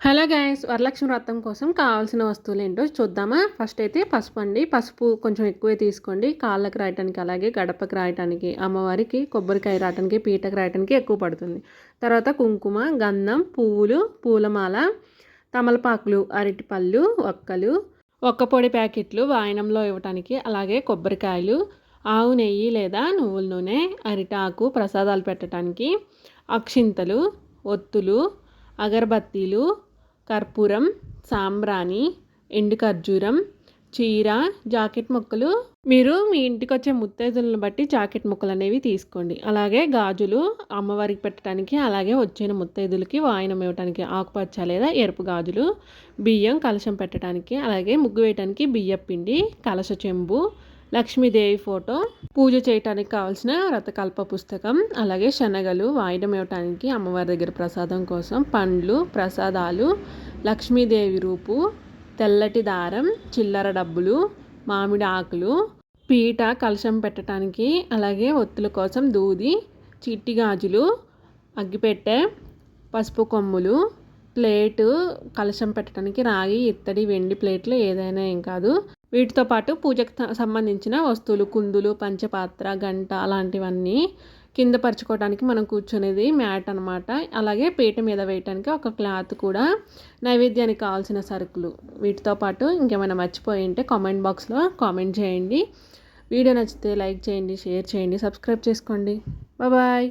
Hello guys Varalakshmi వ్రతం కోసం కావాల్సిన వస్తువులు ఏంటో చూద్దామా? ఫస్ట్ అయితే పసుపు అండి. పసుపు కొంచెం ఎక్కువే తీసుకోండి. కాళ్ళకు రాయటానికి అలాగే గడపకి రాయటానికి అమ్మవారికి కొబ్బరికాయ రాయటానికి పీటకు రాయటానికి ఎక్కువ పడుతుంది. తర్వాత కుంకుమ గంధం పువ్వులు పూలమాల తమలపాకులు అరటిపళ్ళు ఒక్కలు ఒక్క పొడి ప్యాకెట్లు వాయనంలో ఇవ్వటానికి అలాగే కొబ్బరికాయలు ఆవు నెయ్యి లేదా నువ్వుల నూనె అరిటాకు ప్రసాదాలు పెట్టడానికి అక్షింతలు ఒత్తులు అగరబత్తీలు కర్పూరం సాంబ్రాణి ఎండు ఖర్జూరం చీర జాకెట్ ముక్కలు. మీరు మీ ఇంటికి వచ్చే ముత్తైదులను బట్టి జాకెట్ ముక్కలు అనేవి తీసుకోండి. అలాగే గాజులు అమ్మవారికి పెట్టడానికి అలాగే వచ్చిన ముత్తైదులకి వాయనం ఇవ్వడానికి ఆకుపచ్చ లేదా ఎరుపు గాజులు బియ్యం కలశం పెట్టడానికి అలాగే ముగ్గు వేయడానికి బియ్య పిండి కలశ చెంబు లక్ష్మీదేవి ఫోటో పూజ చేయటానికి కావాల్సిన రథకల్ప పుస్తకం అలాగే శనగలు వాయడం ఇవ్వటానికి అమ్మవారి దగ్గర ప్రసాదం కోసం పండ్లు ప్రసాదాలు లక్ష్మీదేవి రూపు తెల్లటి దారం చిల్లర డబ్బులు మామిడి ఆకులు పీట కలశం పెట్టడానికి అలాగే ఒత్తుల కోసం దూది చిట్టి గాజులు అగ్గిపెట్టె పసుపు కొమ్ములు ప్లేటు కలశం పెట్టడానికి రాగి ఇత్తడి వెండి ప్లేట్లు ఏదైనా ఏం కాదు. వీటితో పాటు పూజకు సంబంధించిన వస్తువులు కుందులు పంచపాత్ర గంట అలాంటివన్నీ కింద పరుచుకోవడానికి మనం కూర్చునేది మ్యాట్ అనమాట అలాగే పీట మీద వేయటానికి ఒక క్లాత్ కూడా నైవేద్యానికి కావాల్సిన సరుకులు. వీటితో పాటు ఇంకేమైనా మర్చిపోయి ఉంటే కామెంట్ బాక్స్లో కామెంట్ చేయండి. వీడియో నచ్చితే లైక్ చేయండి షేర్ చేయండి సబ్స్క్రైబ్ చేసుకోండి. బాయ్.